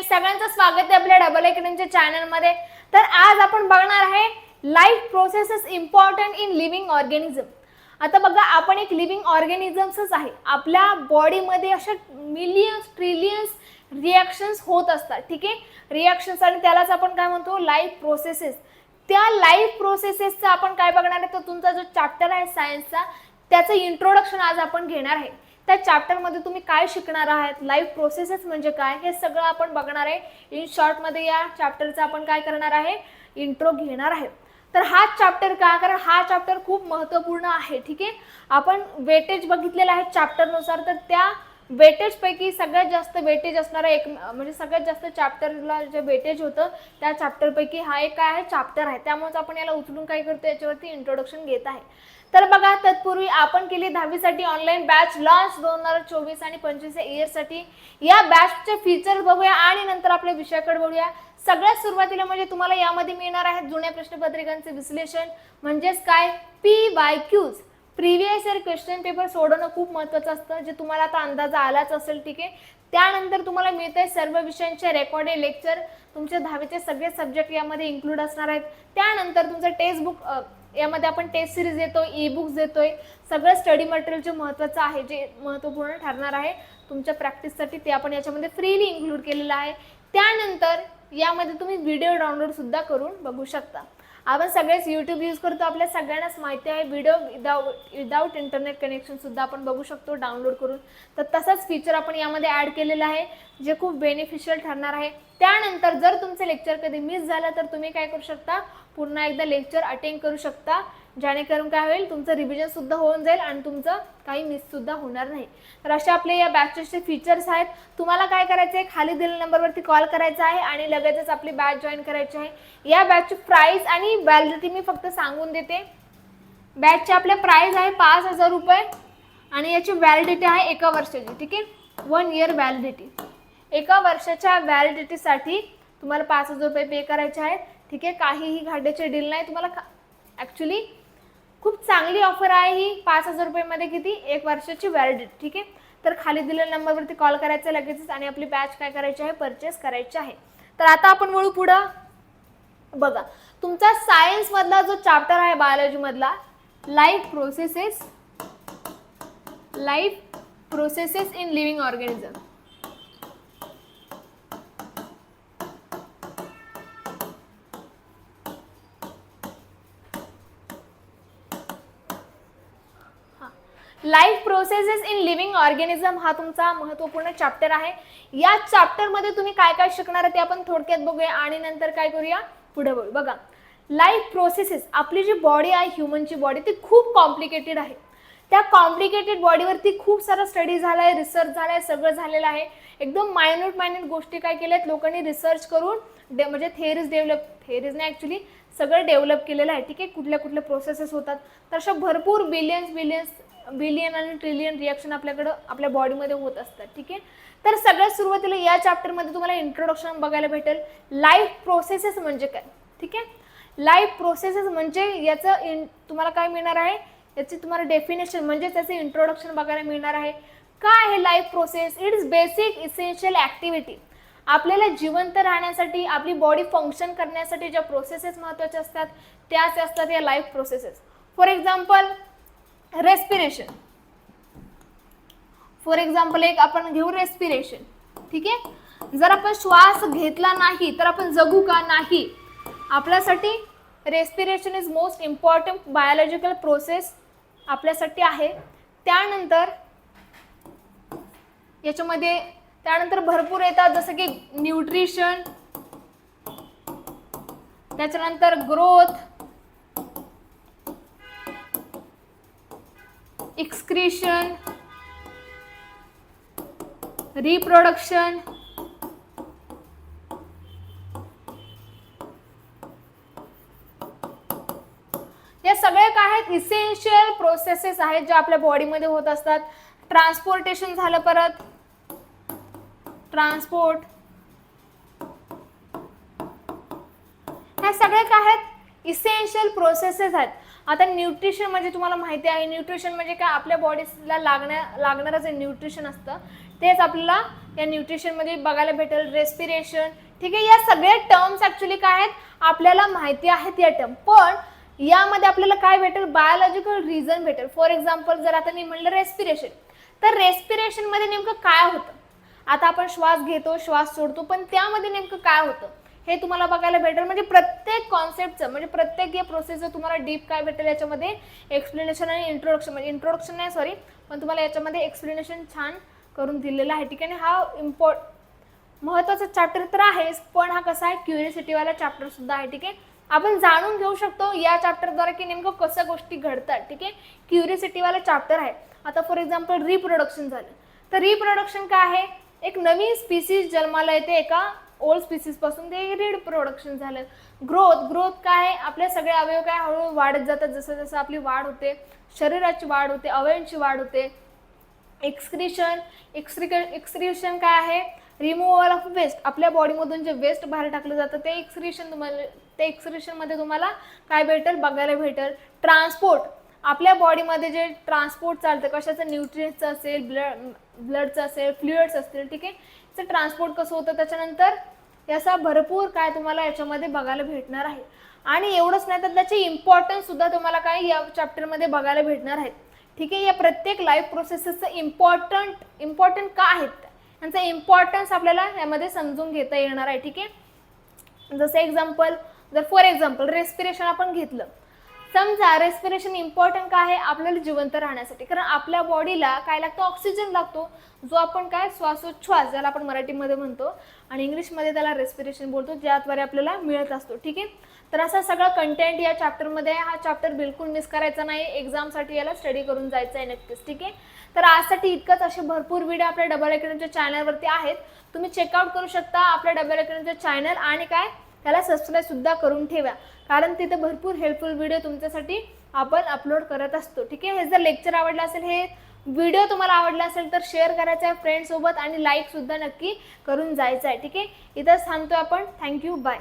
Friend सगळ्यांचं स्वागत आहे आपल्या डबल अकॅडमीच्या चॅनलमध्ये तर आज आपण बघणार आहे life processes important in living organism आता बघा आपण एक लिव्हिंग ऑर्गॅनिझम्सच आहे. आपल्या बॉडीमध्ये अशा मिलियन्स ट्रिलियन्स रिॲक्शन्स होत असतात. ठीक आहे? रिॲक्शन्स आणि त्यालाच आपण काय म्हणतो? लाईफ प्रोसेसेस त्या लाईफ प्रोसेसेसचा आपण काय बघणार आहे? तर तुमचा जो चॅप्टर आहे सायन्सचा त्याचं इंट्रोडक्शन आज आपण घेणार आहे. त्या चॅप्टरमध्ये तुम्ही काय शिकणार आहात? लाईफ प्रोसेसेस म्हणजे काय? हे सगळं आपण बघणार आहे. इन शॉर्टमध्ये या चॅप्टरचं आपण काय करणार आहे? इंट्रो घेणार आहे. तर हा चॅप्टर का? कारण हा चॅप्टर खूप महत्त्वपूर्ण आहे ठीक आहे? आपण वेटेज बघितलेलं आहे चॅप्टरनुसार तर त्या वेटेज पैकी सगळ्यात जास्त वेटेज असणारा एक म्हणजे सगळ्यात जास्त चॅप्टरला जे वेटेज होतं त्या चॅप्टरपैकी हा एक काय आहे चॅप्टर आहे. त्यामुळेच आपण याला उचलून काय करतो याच्यावरती इंट्रोडक्शन घेत आहे. तर बघा तत्पूर्वी आपण केली दहावीसाठी ऑनलाईन बॅच लॉन्च दोन हजार चोवीस आणि पंचवीस या इयरसाठी या बॅचचे फीचर बघूया आणि नंतर आपल्या विषयाकडे बघूया सगळ्यात सुरुवातीला म्हणजे तुम्हाला यामध्ये मिळणार आहेत जुन्या प्रश्नपत्रिकांचे विश्लेषण म्हणजेच काय? P Y Qs previous year question paper सोडवणं खूप महत्त्वाचं असतं. जे तुम्हाला आता अंदाजा आलाच असेल ठीक आहे. त्यानंतर तुम्हाला मिळत आहे सर्व विषयांचे रेकॉर्डेड लेक्चर तुमच्या दहावीचे सगळे सब्जेक्ट यामध्ये इन्क्लूड असणार आहेत. त्यानंतर तुमचं टेक्स्ट बुक यामध्ये आपण टेस्ट सिरीज देतो ई बुक्स देतोय. सगळं स्टडी मटेरियल जे महत्त्वाचं आहे जे महत्त्वपूर्ण ठरणार आहे तुमच्या प्रॅक्टिससाठी ते आपण याच्यामध्ये फ्रीली इन्क्लूड केलेलं आहे. त्यानंतर यामध्ये तुम्ही व्हिडिओ डाउनलोड सुद्धा करून बघू शकता. आपण सगळेच यूट्यूब यूज करतो. आपल्या सगळ्यांनाच माहिती आहे. Video without without internet connection सुद्धा आपण बघू शकतो डाउनलोड करून. तर तसंच फीचर आपण यामध्ये ॲड केलेलं आहे जे खूप बेनिफिशियल ठरणार आहे. त्यानंतर जर तुमचं लेक्चर कधी मिस झालं तर तुम्ही काय करू शकता? पुन्हा एकदा लेक्चर अटेंड करू शकता. जेणेकरून काय होईल तुमचं रिव्हिजन सुद्धा होऊन जाईल आणि तुमचं काही मिस सुद्धा होणार नाही. तर असे आपले या बॅचेसचे फीचर्स आहेत. तुम्हाला काय करायचं आहे? खाली दिलेल्या नंबरवरती कॉल करायचा आहे आणि लगेचच आपली बॅच जॉईन करायची आहे. या बॅचची प्राईस आणि व्हॅलिडिटी मी फक्त सांगून देते. बॅचचे आपले प्राईस आहे पाच हजार रुपये आणि याची व्हॅलिडिटी आहे एका वर्षाची ठीक आहे? वन इयर व्हॅलिडिटी एका वर्षाच्या व्हॅलिडिटीसाठी तुम्हाला पाच हजार रुपये पे करायचे आहेत. ठीक आहे काहीही घाट्याचे डील नाही. तुम्हाला ॲक्च्युली खूप चांगली ऑफर आहे ही. पाच हजार रुपयेमध्ये किती? एक वर्षाची व्हॅलिडिटी ठीक आहे? तर खाली दिलेल्या नंबरवरती कॉल करायचा लगेचच आणि आपली बॅच काय करायची आहे? परचेस करायची आहे. तर आता आपण वळू पुढं. बघा तुमचा सायन्समधला जो चॅप्टर आहे बायोलॉजीमधला life processes life processes in living organism life processes in living organism हा तुमचा महत्त्वपूर्ण चॅप्टर आहे. या चॅप्टरमध्ये तुम्ही काय काय शिकणार आहे ते आपण थोडक्यात बघूया आणि नंतर काय करूया? पुढे बघू. बघा लाईफ प्रोसेसेस आपली जी बॉडी आहे ह्युमनची बॉडी ती खूप कॉम्प्लिकेटेड आहे. त्या कॉम्प्लिकेटेड बॉडीवरती खूप सारा स्टडी झाला आहे रिसर्च झाला आहे सगळं झालेलं आहे. एकदम मायन्यूट मायन्यूट गोष्टी काय केल्या आहेत लोकांनी रिसर्च करून डे म्हणजे थेरीज डेव्हलप थेरीजने ॲक्च्युली सगळं डेव्हलप केलेलं आहे. ठीक आहे? कुठल्या कुठल्या प्रोसेसेस होतात. तर अशा भरपूर बिलियन्स बिलियन्स बिलियन आणि ट्रिलियन रिॲक्शन आपल्याकडं आपल्या बॉडीमध्ये होत असतात ठीक आहे? तर सगळ्यात सुरुवातीला या चॅप्टरमध्ये तुम्हाला इंट्रोडक्शन बघायला भेटेल. लाईफ प्रोसेसेस म्हणजे काय ठीक आहे? लाईफ प्रोसेसेस म्हणजे याचं इन तुम्हाला काय मिळणार आहे? याची तुम्हाला डेफिनेशन म्हणजे त्याचं इंट्रोडक्शन बघायला मिळणार आहे. काय आहे life process it is basic essential activity आपल्याला जिवंत राहण्यासाठी आपली बॉडी फंक्शन करण्यासाठी ज्या प्रोसेसेस महत्त्वाच्या असतात त्याच असतात या life processes for example respiration. For example एक आपण घेऊ रेस्पिरेशन. ठीक आहे? जर आपण श्वास घेतला नाही तर आपण जगू का नाही? आपल्यासाठी respiration is most important biological process आपल्यासाठी आहे. त्यानंतर याच्यामध्ये त्यानंतर भरपूर येतात जसं की न्यूट्रिशन त्याच्यानंतर ग्रोथ एक्सक्रिशन रिप्रोडक्शन या सगळ्या काय आहेत? इसेन्शियल प्रोसेसेस आहेत ज्या आपल्या बॉडीमध्ये होत असतात. ट्रान्सपोर्टेशन झालं परत. ट्रान्सपोर्ट ह्या सगळ्या काय आहेत? इसेन्शियल प्रोसेसेस आहेत. आता न्यूट्रिशन म्हणजे तुम्हाला माहिती आहे न्यूट्रिशन म्हणजे काय? आपल्या बॉडीला लागण्या लागणारं जे न्यूट्रिशन असतं तेच आपल्याला या न्यूट्रिशनमध्ये बघायला भेटेल. रेस्पिरेशन ठीक आहे या सगळ्या टर्म्स ॲक्च्युली काय आहेत? आपल्याला माहिती आहेत या टर्म पण यामध्ये आपल्याला काय भेटेल? बायोलॉजिकल रिझन भेटेल. फॉर एक्झाम्पल जर आता मी म्हणलं रेस्पिरेशन तर रेस्पिरेशनमध्ये नेमकं काय होतं? आता आपण श्वास घेतो श्वास सोडतो पण त्यामध्ये नेमकं काय होतं? हे तुम्हाला बघायला भेटेल. म्हणजे प्रत्येक कॉन्सेप्टचं म्हणजे प्रत्येक या प्रोसेसचं तुम्हाला डीप काय भेटेल याच्यामध्ये एक्सप्लेनेशन आणि इंट्रोडक्शन म्हणजे इंट्रोडक्शन नाही सॉरी पण तुम्हाला याच्यामध्ये एक्सप्लेनेशन छान करून दिलेलं आहे. ठीक आहे आणि हा इम्पॉर्ट महत्त्वाचा चॅप्टर तर आहेच पण हा कसा आहे क्युरिसिटीवाला चॅप्टरसुद्धा आहे. ठीक आहे आपण जाणून घेऊ शकतो या चॅप्टरद्वारे की नेमकं कसं गोष्टी घडतात. ठीक आहे क्युरिसिटीवाला चॅप्टर आहे. आता फॉर एक्झाम्पल रिप्रोडक्शन झालं. तर रिप्रोडक्शन काय आहे? एक नवीन स्पीसीज जन्माला येते एका ओल्ड स्पीसीजपासून ते प्रोडक्शन झालं. ग्रोथ ग्रोथ काय? आहे सगळे अवयव काय? हळूहळू वाढत जातात. जसं जसं आपली वाढ होते शरीराची वाढ होते अवयवांची वाढ होते. एक्सक्रिशन एक्सक्रिक एक्सक्रिशन काय आहे? रिमूव्हल ऑफ वेस्ट आपल्या बॉडीमधून जे वेस्ट बाहेर टाकलं जातं ते एक्सक्रिशन तुम्हाला ते एक्सक्रिशनमध्ये तुम्हाला काय भेटेल? बघायला भेटेल. ट्रान्सपोर्ट आपल्या बॉडीमध्ये जे ट्रान्सपोर्ट चालतं कशाचं न्यूट्रियन्सचं असेल ब्लड ब्लडचं असेल फ्लुइड्स असतील ठीक आहे? तर ट्रान्सपोर्ट कसं होतं? त्याच्यानंतर याचा भरपूर काय तुम्हाला याच्यामध्ये बघायला भेटणार आहे. आणि एवढंच नाही तर त्याचे इम्पॉर्टन्स सुद्धा तुम्हाला काय या चॅप्टरमध्ये बघायला भेटणार आहेत ठीक आहे? या प्रत्येक लाईफ प्रोसेसेसचं इम्पॉर्टंट इम्पॉर्टंट का आहेत? यांचा इम्पॉर्टन्स आपल्याला यामध्ये समजून घेता येणार आहे ठीक आहे? जसं एक्झाम्पल जर फॉर एक्झाम्पल रेस्पिरेशन आपण घेतलं. समजा रेस्पिरेशन इम्पॉर्टंट काय आहे आपल्याला जिवंत राहण्यासाठी? कारण आपल्या बॉडीला काय लागतो? ऑक्सिजन लागतो. जो आपण काय? श्वासोच्छ्वास ज्याला आपण मराठीमध्ये म्हणतो. आणि इंग्लिशमध्ये त्याला रेस्पिरेशन बोलतो ज्याद्वारे आपल्याला मिळत असतो. ठीक आहे? तर असा सगळा कंटेंट या चॅप्टरमध्ये आहे. हा चॅप्टर बिलकुल मिस करायचा नाही. एक्झामसाठी याला स्टडी करून जायचं आहे नक्कीच. ठीक आहे? तर आजसाठी इतकंच. असे भरपूर व्हिडिओ आपल्या डबल अकॅडमीच्या चॅनलवरती आहेत. तुम्ही चेकआउट करू शकता आपल्या डबल अकॅडमीचं चॅनल आणि काय? त्याला सबस्क्राईब सुद्धा करून ठेवा. कारण तिथे भरपूर हेल्पफुल व्हिडिओ तुमच्यासाठी आपण अपलोड करत असतो. ठीक आहे? हे जर लेक्चर आवडलं असेल हे व्हिडिओ तुम्हाला आवडला असेल तर शेअर करायचा आहे फ्रेंडसोबत आणि लाईक सुद्धा नक्की करून जायचं आहे. ठीक आहे? इथंच थांबतो आपण. Thank you bye